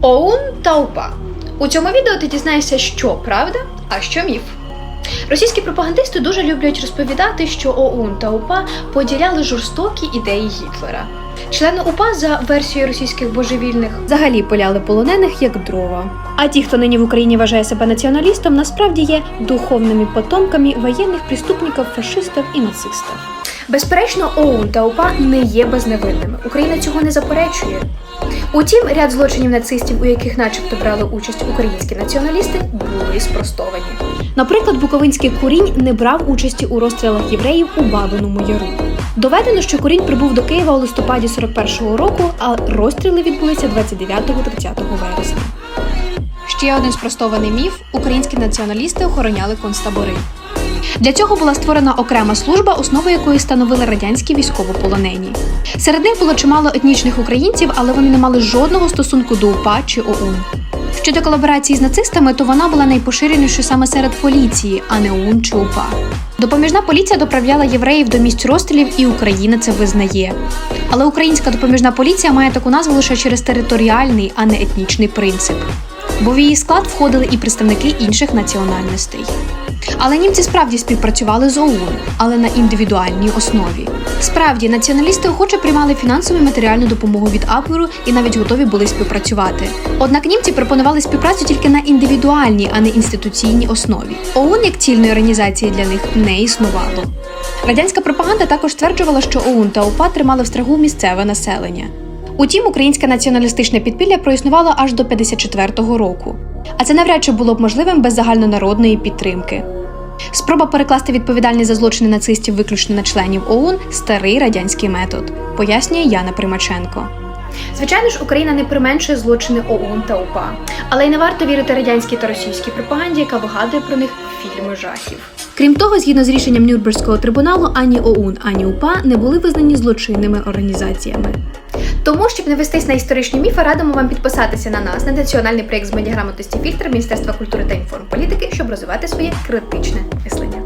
ОУН та УПА. У цьому відео ти дізнаєшся, що правда, а що міф. Російські пропагандисти дуже люблять розповідати, що ОУН та УПА поділяли жорстокі ідеї Гітлера. Члени УПА за версією російських божевільних взагалі поляли полонених як дрова. А ті, хто нині в Україні вважає себе націоналістом, насправді є духовними потомками воєнних преступників, фашистів і нацистів. Безперечно, ОУН та УПА не є безневинними. Україна цього не заперечує. Утім, ряд злочинів нацистів, у яких, начебто, брали участь українські націоналісти, були спростовані. Наприклад, Буковинський курінь не брав участі у розстрілах євреїв у Бабиному Яру. Доведено, що курінь прибув до Києва у листопаді 41-го року, а розстріли відбулися 29-30 вересня. Ще один спростований міф: українські націоналісти охороняли концтабори. Для цього була створена окрема служба, основу якої становили радянські військовополонені. Серед них було чимало етнічних українців, але вони не мали жодного стосунку до УПА чи ОУН. Щодо колаборації з нацистами, то вона була найпоширенішою саме серед поліції, а не ОУН чи УПА. Допоміжна поліція доправляла євреїв до місць розстрілів, і Україна це визнає. Але українська допоміжна поліція має таку назву лише через територіальний, а не етнічний принцип. Бо в її склад входили і представники інших національностей. Але німці справді співпрацювали з ОУН, але на індивідуальній основі. Справді, націоналісти охоче приймали фінансову і матеріальну допомогу від Абверу і навіть готові були співпрацювати. Однак німці пропонували співпрацю тільки на індивідуальній, а не інституційній основі. ОУН як цільної організації для них не існувало. Радянська пропаганда також стверджувала, що ОУН та УПА тримали в страху місцеве населення. Утім, українське націоналістичне підпілля проіснувало аж до 54-го року. А це навряд чи було б можливим без загальнонародної підтримки. Спроба перекласти відповідальність за злочини нацистів виключно на членів ОУН старий радянський метод, пояснює Яна Примаченко. Звичайно ж, Україна не применшує злочини ОУН та УПА, але й не варто вірити радянській та російській пропаганді, яка вигадує про них фільми жахів. Крім того, згідно з рішенням Нюрнберзького трибуналу, ані ОУН, ані УПА не були визнані злочинними організаціями. Тому, щоб не вестись на історичні міфи, радимо вам підписатися на нас на національний проєкт з медіаграмотності фільтр Міністерства культури та інформполітики, щоб розвивати своє критичне мислення.